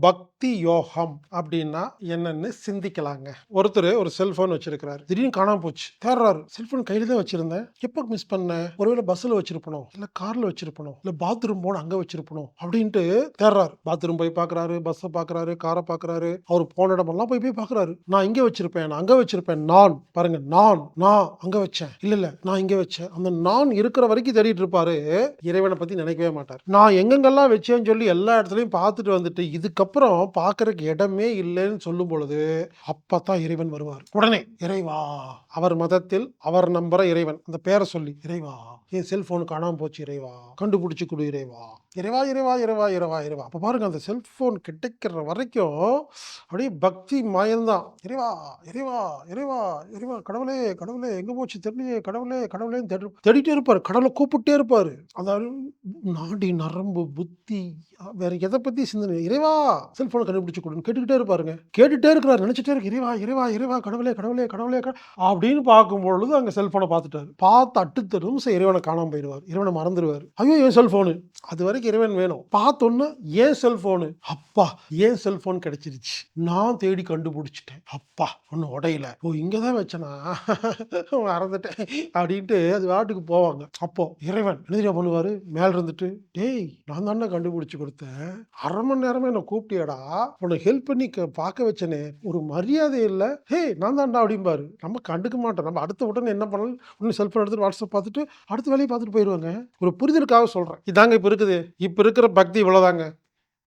பக்தி யோகம் அப்படின்னா என்னன்னு சிந்திக்கலாங்க. ஒருத்தர் ஒரு செல்போன் வச்சிருக்கிறாரு. திடீர்னு காணாம போச்சு. தேடுறாரு. செல்போன் கையில தான் வச்சிருந்தேன். எப்போ மிஸ் பண்ணேன் ஒருவேளை பஸ்ல வச்சிருப்பணும் இல்ல கார்ல வச்சிருப்பணும் இல்ல பாத்ரூம் போன அங்க வச்சிருப்பணும் அப்படின்ட்டு தேடுறாரு. பாத்ரூம் போய் பாக்குறாரு பஸ்ஸை பாக்குறாரு காரை பாக்குறாரு. அவர் போன இடமெல்லாம் போய் போய் பாக்குறாரு. நான் இங்க வச்சிருப்பேன் நான் அங்க வச்சிருப்பேன் நான். பாருங்க நான் நான் அங்க வச்சேன். இல்ல இல்ல நான் இங்க வச்சேன். அந்த நான் இருக்கிற வரைக்கும் தேடிட்டு இருப்பாரு. இறைவனை பத்தி நினைக்கவே மாட்டார். நான் எங்கெங்கெல்லாம் வச்சேன்னு சொல்லி எல்லா இடத்துலயும் பார்த்துட்டு வந்துட்டு இதுக்கு அதுக்கப்புறம் பார்க்கறதுக்கு இடமே இல்லைன்னு சொல்லும் பொழுது அப்பதான் இறைவன் வருவார். உடனே இறைவா அவர் மதத்தில் அவர் நம்புற இறைவன். அந்த பேரை சொல்லி இறைவா என் செல்போன் காணாமல் போச்சு இறைவா கண்டுபிடிச்சு கொடு இறைவா. இறைவா இறைவா இறைவா இறைவா இறைவா. அப்போ பாருங்க அந்த செல்போன் கிடைக்கிற வரைக்கும் அப்படியே பக்தி மாயம்தான் இறைவா இறைவா இறைவா இறைவா கடவுளே கடவுளே எங்கே போச்சு தெரியலையே கடவுளே கடவுளேன்னு தேடி தேடிட்டே இருப்பார். கடவுளை கூப்பிட்டே இருப்பார். அதாவது நாடி நரம்பு புத்தி வேற எதை பற்றி சிந்தனை இறைவா செல்போனை கண்டுபிடிச்சு கொடுன்னு கேட்டுக்கிட்டே இருப்பாருங்க. கேட்டுகிட்டே இருக்கிறார் நினச்சிட்டே இருக்கு இறைவா இறைவா இறைவா கடவுளே கடவுளே கடவுளே கட- அப்படின்னு பார்க்கும் பொழுது அங்க செல்போனை பார்த்துட்டாரு. பார்த்து அடுத்த நிமிஷம் இறைவனை காணாமல் போயிடுவார். இறைவனை மறந்துடுவார். ஐயோ என் செல்போனு அது வரைக்கும் இறைவன் வேணும். பார்த்தோன்னா ஏன் செல்போனு அப்பா ஏன் செல்போன் கிடைச்சிருச்சு? நான் தேடி கண்டுபிடிச்சிட்டேன். அப்பா ஒன்றும் உடையல. ஓ இங்கே தான் வச்சனா? மறந்துட்டேன். அப்படின்ட்டு அது வாட்டுக்கு போவாங்க. அப்போ இறைவன் என்ன பண்ணுவார்? மேலே மேல இருந்துட்டு டேய் நான் தானே கண்டுபிடிச்சி கொடுத்தேன். அரை மணி நேரமே என்னை கூப்பிட்டியடா உன்னை ஹெல்ப் பண்ணி க- பார்க்க வச்சனே ஒரு மரியாதை இல்லை. ஹே நான் தான்டா அப்படிம்பாரு. நம்ம கண்டுக்க மாட்டோம். நம்ம அடுத்த உடனே என்ன பண்ணலாம்? ஒன்று செல்ஃபோன் எடுத்துட்டு வாட்ஸ்அப் பார்த்துட்டு அடுத்த வேலையை பார்த்துட்டு போயிடுவாங்க ஒரு புரிதலுக்காக சொல்கிறேன் இதாங்க இப்போ இருக்குது. இப்போ இருக்கிற பக்தி இவ்வளோதாங்க